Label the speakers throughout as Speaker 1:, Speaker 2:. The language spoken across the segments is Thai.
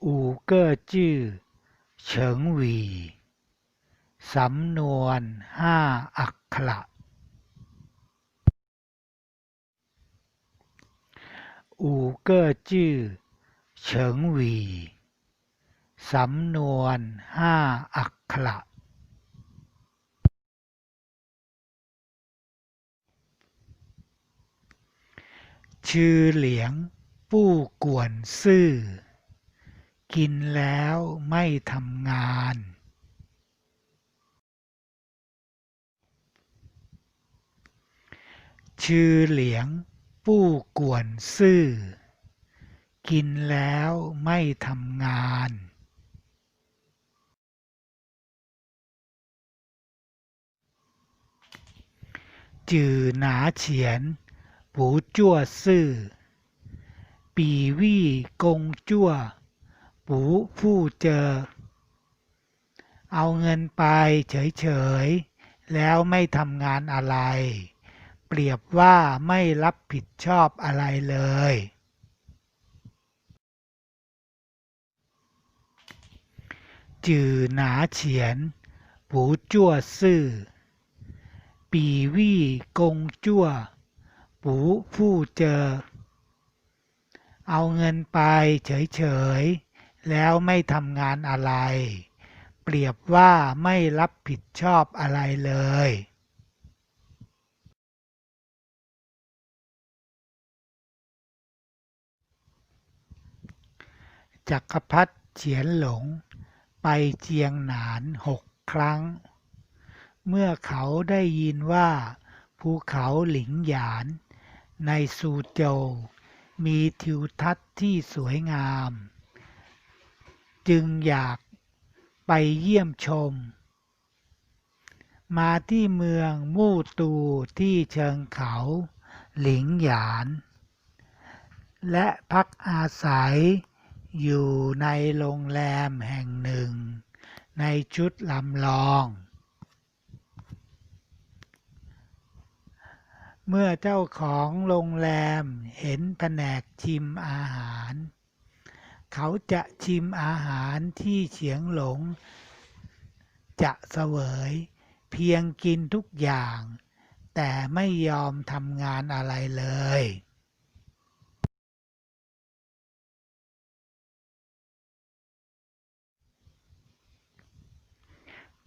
Speaker 1: 五个字成语สำนวนห้าอักขระ五个字成语สำนวนห้าอักขระชื่อเหลียงปู้กวนซื่อ กินแล้วไม่ทำงานชื่อเหลียงปู้กวนซื่อ กินแล้วไม่ทำงาน จื่อหนาเฉียนปูจั่วซื่อ ปีวี่กงจั่ว ปูผู้เจอ เอาเงินไปเฉยๆ แล้วไม่ทำงานอะไร เปรียบว่าไม่รับผิดชอบอะไรเลย จือหนาเฉียน ปูจั่วซื่อ ปีวี่กงจั่ว ปูผู้เจอ เอาเงินไปเฉยๆ แล้วไม่ทำงานอะไร เปรียบว่าไม่รับผิดชอบอะไรเลย จักรพรรดิเฉียนหลง ไปเจียงหนานหกครั้ง เมื่อเขาได้ยินว่าภูเขาหลิงหยานในซูโจวมีทิวทัศน์ที่สวยงาม จึงอยากไปเยี่ยมชม มาที่เมืองมู่ตูที่เชิงเขาหลิงหยาน และพักอาศัยอยู่ในโรงแรมแห่งหนึ่ง ในชุดลำลอง เมื่อเจ้าของโรงแรมเห็นแผนกชิมอาหาร เขาจะชิมอาหารที่เฉียงหลง จะเสวย เพียงกินทุกอย่าง แต่ไม่ยอมทำงานอะไรเลย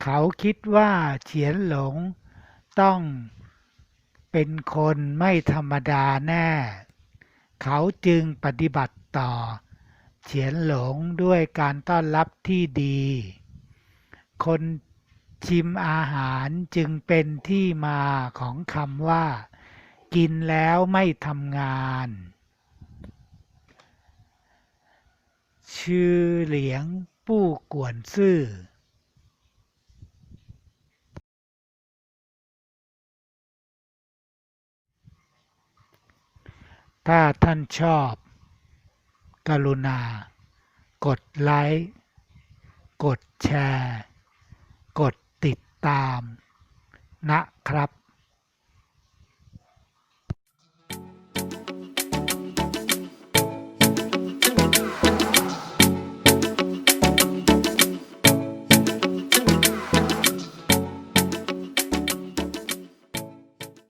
Speaker 1: เขาคิดว่าเฉียนหลงต้องเป็นคนไม่ธรรมดาแน่ เขาจึงปฏิบัติต่อ เฉียนหลงด้วยการต้อนรับที่ดี คนชิมอาหารจึงเป็นที่มาของคำว่า กินแล้วไม่ทำงาน ชื่อเหลียงปู้กวนซื่อถ้าท่านชอบ กรุณา กดไลค์ กดแชร์ กดติดตาม นะครับ